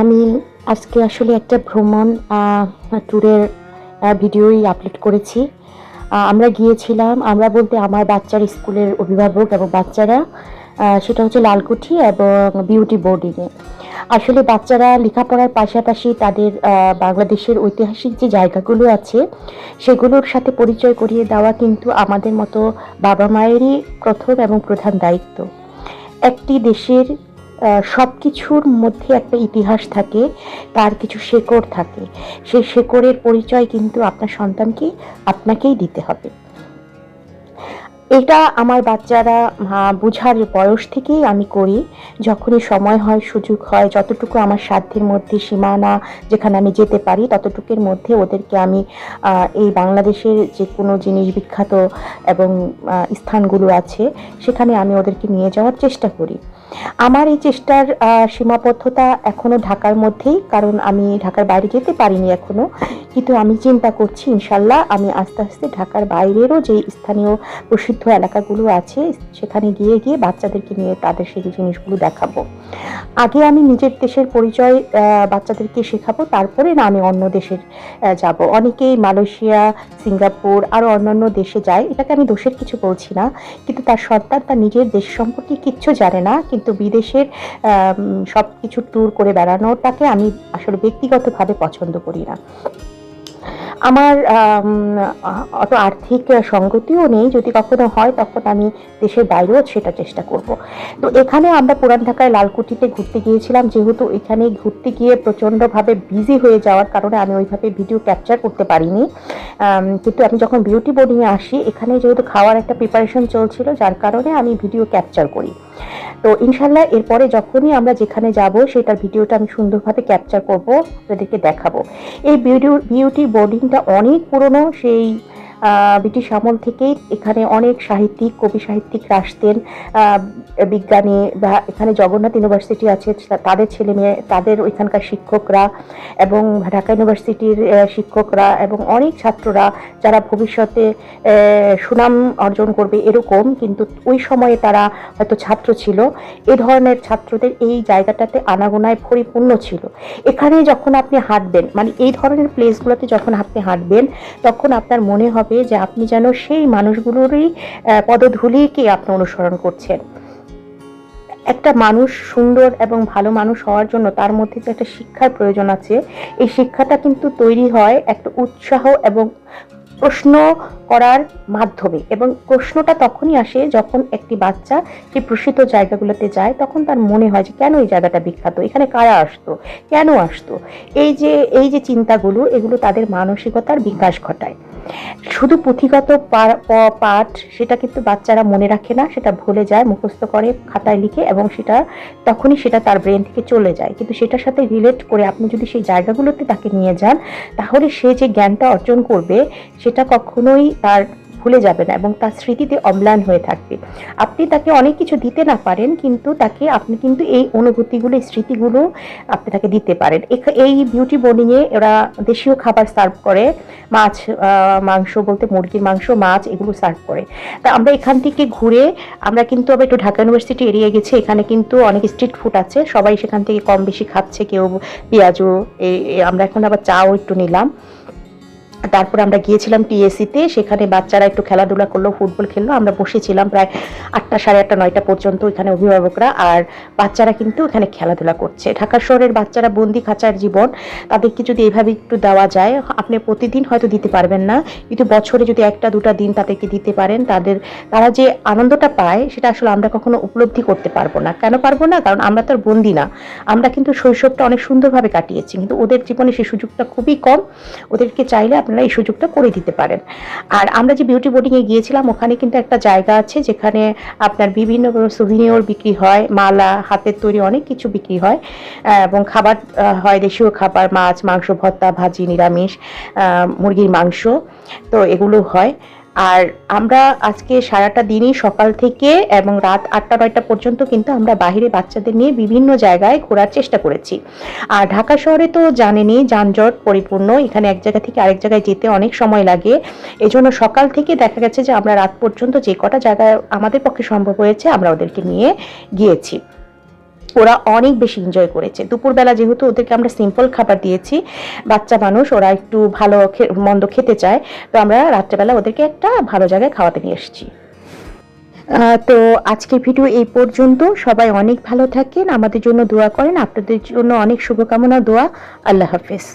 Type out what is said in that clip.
আমি আজকে আসলে একটা ভ্রমণ ট্যুরের ভিডিওই আপলোড করেছি। আমরা গিয়েছিলাম, আমরা বলতে আমার বাচ্চার স্কুলের অভিভাবক এবং বাচ্চারা সেটা হচ্ছে লালকুঠি এবং বিউটি বোর্ডিংয়ে আসলে বাচ্চারা লেখাপড়ার পাশাপাশি তাদের বাংলাদেশের ঐতিহাসিক যে জায়গাগুলো আছে, সেগুলোর সাথে পরিচয় করিয়ে দেওয়া কিন্তু আমাদের মতো বাবা মায়েরই প্রথম এবং প্রধান দায়িত্ব। একটি দেশের সব কিছুর মধ্যে একটা ইতিহাস থাকে, তার কিছু শেকড় থাকে। সেই শেকড়ের পরিচয় কিন্তু আপনার সন্তানকে আপনাকেই দিতে হবে। এটা আমার বাচ্চারা বুঝার বয়স থেকেই আমি করি। যখনই সময় হয়, সুযোগ হয়, যতটুকু আমার সাধ্যের মধ্যে সীমানা যেখানে আমি যেতে পারি, ততটুকুর মধ্যে ওদেরকে আমি এই বাংলাদেশের যে কোনো জিনিস বিখ্যাত এবং স্থানগুলো আছে, সেখানে আমি ওদেরকে নিয়ে যাওয়ার চেষ্টা করি। আমার এই চেষ্টার সীমাবদ্ধতা এখনও ঢাকার মধ্যেই, কারণ আমি ঢাকার বাইরে যেতে পারিনি এখনও। কিন্তু আমি চিন্তা করছি, ইনশাল্লাহ আমি আস্তে আস্তে ঢাকার বাইরেরও যে স্থানীয় প্রসিদ্ধ এলাকাগুলো আছে, সেখানে গিয়ে গিয়ে বাচ্চাদেরকে নিয়ে তাদের সেই জিনিসগুলো দেখাবো। আগে আমি নিজের দেশের পরিচয় বাচ্চাদেরকে শেখাবো, তারপরে না আমি অন্য দেশের যাব। অনেকেই মালয়েশিয়া, সিঙ্গাপুর আরও অন্যান্য দেশে যায়, এটাকে আমি দোষের কিছু বলছি না। কিন্তু তার সন্তান তার নিজের দেশ সম্পর্কে কিচ্ছু জানে না, কিন্তু বিদেশের সব কিছু ট্যুর করে বেড়ানোটাকে আমি আসলে ব্যক্তিগতভাবে পছন্দ করি না। আমার আম, অত আর্থিক সঙ্গতিও নেই যদি কখনো হয় তখন আমি দেশের বাইরেও সেটা চেষ্টা করব। তো এখানে আমরা পুরান ঢাকায় লালকুঠিতে ঘুরতে গিয়েছিলাম যেহেতু এখানে ঘুরতে গিয়ে প্রচণ্ডভাবে বিজি হয়ে যাওয়ার কারণে আমি ওইভাবে ভিডিও ক্যাপচার করতে পারিনি। কিন্তু আমি যখন বিউটি বোর্ডিংয়ে আসি এখানে যেহেতু খাওয়ার একটা প্রিপারেশন চলছিল যার কারণে আমি ভিডিও ক্যাপচার করি। তো ইনশাল্লাহ এরপরে যখনই আমরা যেখানে যাব, সেটার ভিডিওটা আমি সুন্দরভাবে ক্যাপচার করব, আপনাদেরকে দেখাবো। এই বিউটি বিউটি বোর্ডিংটা অনেক পুরনো, সেই ব্রিটিশ আমল থেকেই এখানে অনেক সাহিত্যিক, কবি সাহিত্যিক আসতেন। বিজ্ঞানী বা এখানে জগন্নাথ ইউনিভার্সিটি আছে তাদের ছেলে মেয়ে, তাদের ওইখানকার শিক্ষকরা এবং ঢাকা ইউনিভার্সিটির শিক্ষকরা এবং অনেক ছাত্ররা যারা ভবিষ্যতে সুনাম অর্জন করবে এরকম, কিন্তু ওই সময়ে তারা হয়তো ছাত্র ছিল। এ ধরনের ছাত্রদের এই জায়গাটাতে আনাগোনায় পরিপূর্ণ ছিল। এখানে যখন আপনি হাঁটবেন মানে এই ধরনের প্লেসগুলোতে যখন আপনি হাঁটবেন, তখন আপনার মনে হবে যে আপনি যেন সেই মানুষগুলোরই পদধূলিকে আপনি অনুসরণ করছেন। একটা মানুষ সুন্দর এবং ভালো মানুষ হওয়ার জন্য তার মধ্যে যে একটা শিক্ষার প্রয়োজন আছে। এই শিক্ষাটা কিন্তু তৈরি হয় একটা উৎসাহ এবং প্রশ্ন করার মাধ্যমে এবং প্রশ্নটা তখনই আসে যখন একটি বাচ্চা সেই প্রসিদ্ধ জায়গাগুলোতে যায়, তখন তার মনে হয় যে কেন এই জায়গাটা বিখ্যাত? এখানে কারা আসতো? কেন আসতো? এই যে এই যে চিন্তাগুলো, এগুলো তাদের মানসিকতার বিকাশ ঘটায়। শুধু পুঁথিগত পাঠ, সেটা কিন্তু বাচ্চারা মনে রাখে না, সেটা ভুলে যায়, মুখস্থ করে, খাতায় লিখে এবং সেটা তখনই সেটা তার ব্রেন থেকে চলে যায়। কিন্তু সেটার সাথে রিলেট করে আপনি যদি সেই জায়গাগুলোতে তাকে নিয়ে যান, তাহলে সে যে জ্ঞানটা অর্জন করবে, সেটা কখনোই তার ভুলে যাবে না এবং তার স্মৃতিতে অম্লান হয়ে থাকবে। আপনি তাকে অনেক কিছু দিতে না পারেন, কিন্তু তাকে আপনি কিন্তু এই অনুভূতিগুলো, এই স্মৃতিগুলো আপনি তাকে দিতে পারেন। এই বিউটি বোর্ডিংয়ে ওরা দেশীয় খাবার সার্ভ করে, মাছ মাংস বলতে মুরগির মাংস, মাছ এগুলো সার্ভ করে। তা আমরা এখান থেকে ঘুরে, আমরা কিন্তু আবার একটু ঢাকা ইউনিভার্সিটি এরিয়া গেছি, এখানে কিন্তু অনেক স্ট্রিট ফুড আছে, সবাই সেখান থেকে কম বেশি খাচ্ছে, কেউ পেঁয়াজু এই- এই আমরা এখন আবার চাও একটু নিলাম। তারপর আমরা গিয়েছিলাম টিএসিতে সেখানে বাচ্চারা একটু খেলাধুলা করল, ফুটবল খেললো। আমরা বসেছিলাম প্রায় আটটা, সাড়ে আটটা, নয়টা পর্যন্ত এখানে অভিভাবকরা আর বাচ্চারা কিন্তু এখানে খেলাধুলা করছে। ঢাকা শহরের বাচ্চারা বন্দি খাঁচার জীবন, তাদেরকে যদি এইভাবে একটু দেওয়া যায়, আপনি প্রতিদিন হয়তো দিতে পারবেন না। কিন্তু বছরে যদি একটা, দুটা দিন তাদেরকে দিতে পারেন, তাদের, তারা যে আনন্দটা পায়, সেটা আসলে আমরা কখনো উপলব্ধি করতে পারব না। কেন পারব না? কারণ আমরা তো বন্দি না। আমরা কিন্তু শৈশবটা অনেক সুন্দরভাবে কাটিয়েছি। কিন্তু ওদের জীবনে সেই সুযোগটা খুবই কম। ওদেরকে চাইলে আপনারা এই সুযোগটা করে দিতে পারেন। আর আমরা যে বিউটি বোর্ডিংয়ে গিয়েছিলাম, ওখানে কিন্তু একটা জায়গা আছে যেখানে আপনার বিভিন্ন সুভিনিয়র বিক্রি হয়, মালা, হাতের তৈরি অনেক কিছু বিক্রি হয়। এবং খাবার হয় দেশীয় খাবার, মাছ, মাংস, ভর্তা, ভাজি, নিরামিষ মুরগির মাংস, তো এগুলো হয়। আর আমরা আজকে সারাটা দিনই সকাল থেকে এবং রাত আটটা, নয়টা পর্যন্ত কিন্তু আমরা বাইরে বাচ্চাদের নিয়ে বিভিন্ন জায়গায় ঘোরার চেষ্টা করেছি। আর ঢাকা শহরে তো জানেনই, যানজট পরিপূর্ণ, এখানে এক জায়গা থেকে আরেক জায়গায় যেতে অনেক সময় লাগে। এজন্য সকাল থেকে দেখা গেছে যে আমরা রাত পর্যন্ত যে কটা জায়গায় আমাদের পক্ষে সম্ভব হয়েছে, আমরা ওদেরকে নিয়ে গিয়েছি। ওরা অনেক বেশি এনজয় করেছে। দুপুরবেলা যেহেতু ওদেরকে আমরা সিম্পল খাবার দিয়েছি, বাচ্চা মানুষ, ওরা একটু ভালো মন্দ খেতে চায়, তো আমরা রাত্রেবেলা ওদেরকে একটা ভালো জায়গায় খাওয়াতে নিয়ে এসেছি। তো আজকের ভিডিও এই পর্যন্ত। সবাই অনেক ভালো থাকেন। আমাদের জন্য দোয়া করেন। আপনাদের জন্য অনেক শুভকামনা, দোয়া। আল্লাহ হাফেজ।